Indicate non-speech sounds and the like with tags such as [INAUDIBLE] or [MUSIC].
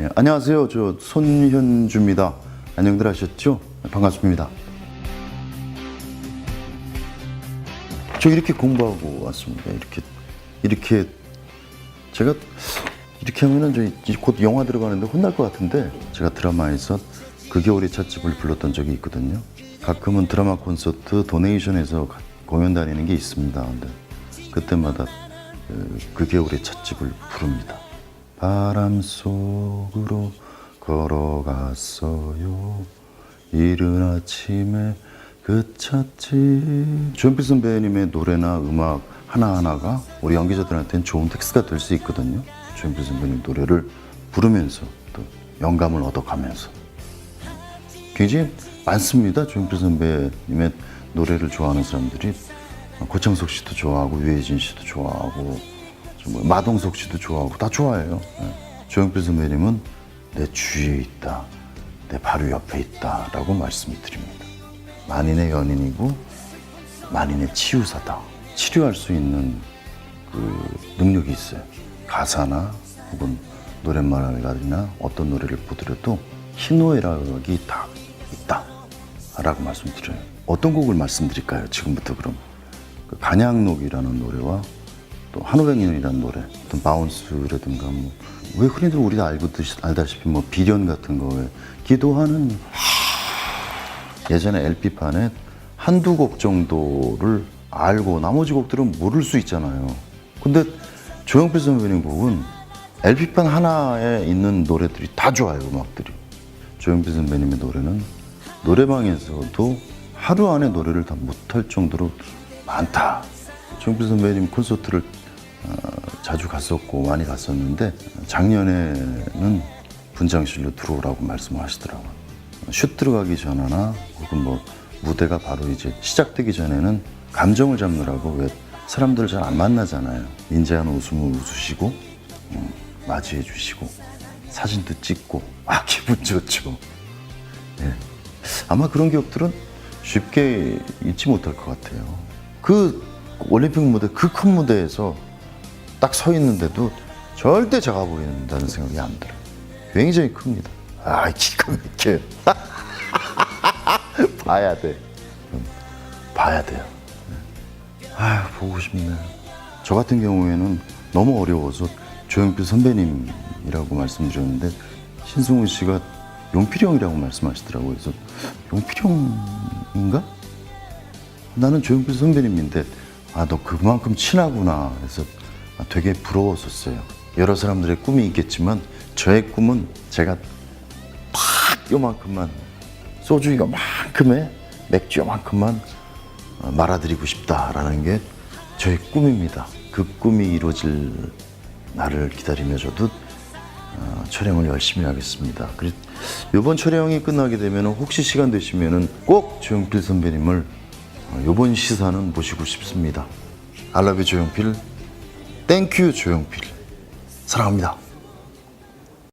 예, 안녕하세요. 저 손현주입니다. 안녕들 하셨죠? 반갑습니다. 저 이렇게 공부하고 왔습니다. 이렇게 이렇게 제가 이렇게 하면은 저 이제 곧 영화 들어가는데 혼날 것 같은데 제가 드라마에서 그 겨울의 찻집을 불렀던 적이 있거든요. 가끔은 드라마 콘서트 도네이션에서 가- 공연 다니는 게 있습니다. 근데 그때마다 그, 그 겨울의 찻집을 부릅니다. 바람 속으로 걸어갔어요. 이른 아침에 그 찻집. 조용필 선배님의 노래나 음악 하나하나가 우리 연기자들한테는 좋은 텍스트가 될 수 있거든요. 조용필 선배님 노래를 부르면서 또 영감을 얻어가면서. 굉장히 많습니다. 조용필 선배님의 노래를 좋아하는 사람들이 고창석 씨도 좋아하고 유해진 씨도 좋아하고 뭐 마동석 씨도 좋아하고 다 좋아해요. 예. 조용필 선배님은 내 주위에 있다, 내 바로 옆에 있다라고 말씀드립니다. 만인의 연인이고 만인의 치유사다. 치료할 수 있는 그 능력이 있어요. 가사나 혹은 노랫말이나 어떤 노래를 보더라도 희노애락이 다 있다라고 말씀드려요. 어떤 곡을 말씀드릴까요? 지금부터 그럼 그 간양록이라는 노래와 또 한오백년이라는 노래, 어떤 바운스라든가 뭐 왜 흔히들 우리가 알고 듯이 알다시피 뭐 비련 같은 거에 기도하는 예전에 LP 판에 한두 곡 정도를 알고 나머지 곡들은 모를 수 있잖아요. 근데 조용필 선배님 곡은 LP판 하나에 있는 노래들이 다 좋아요, 음악들이. 조용필 선배님의 노래는 노래방에서도 하루 안에 노래를 다 못할 정도로 많다. 조용필 선배님 콘서트를 어, 자주 갔었고 많이 갔었는데 작년에는 분장실로 들어오라고 말씀하시더라고요. 슛 들어가기 전이나 혹은 뭐 무대가 바로 이제 시작되기 전에는 감정을 잡느라고 왜 사람들을 잘 안 만나잖아요. 인자한 웃음을 웃으시고 음, 맞이해 주시고 사진도 찍고 아 [LAUGHS] 기분 좋죠. 예. 아마 그런 기억들은 쉽게 잊지 못할 것 같아요. 그 올림픽 무대 그 큰 무대에서 딱 서 있는데도 절대 작아 보인다는 생각이 안 들어요. 굉장히 큽니다. 아 기가 막혀요. [LAUGHS] 봐야 돼. 음, 봐야 돼요. 아 보고 싶네요. 저 같은 경우에는 너무 어려워서 조영필 선배님이라고 말씀드렸는데 신승훈 씨가 용필이 형이라고 말씀하시더라고요. 그래서 용필이 형인가? 나는 조영필 선배님인데 아 너 그만큼 친하구나. 그래서 아, 되게 부러웠었어요. 여러 사람들의 꿈이 있겠지만 저의 꿈은 제가 팍 요만큼만 소주 이만큼의 맥주 요만큼만 어, 말아드리고 싶다라는 게 저의 꿈입니다. 그 꿈이 이루어질 날을 기다리며 저도 어, 촬영을 열심히 하겠습니다. 그리고 이번 촬영이 끝나게 되면 혹시 시간 되시면은 꼭 조용필 선배님을 어, 이번 시사는 모시고 싶습니다. 알라뷰 조용필, 땡큐 조용필, 사랑합니다.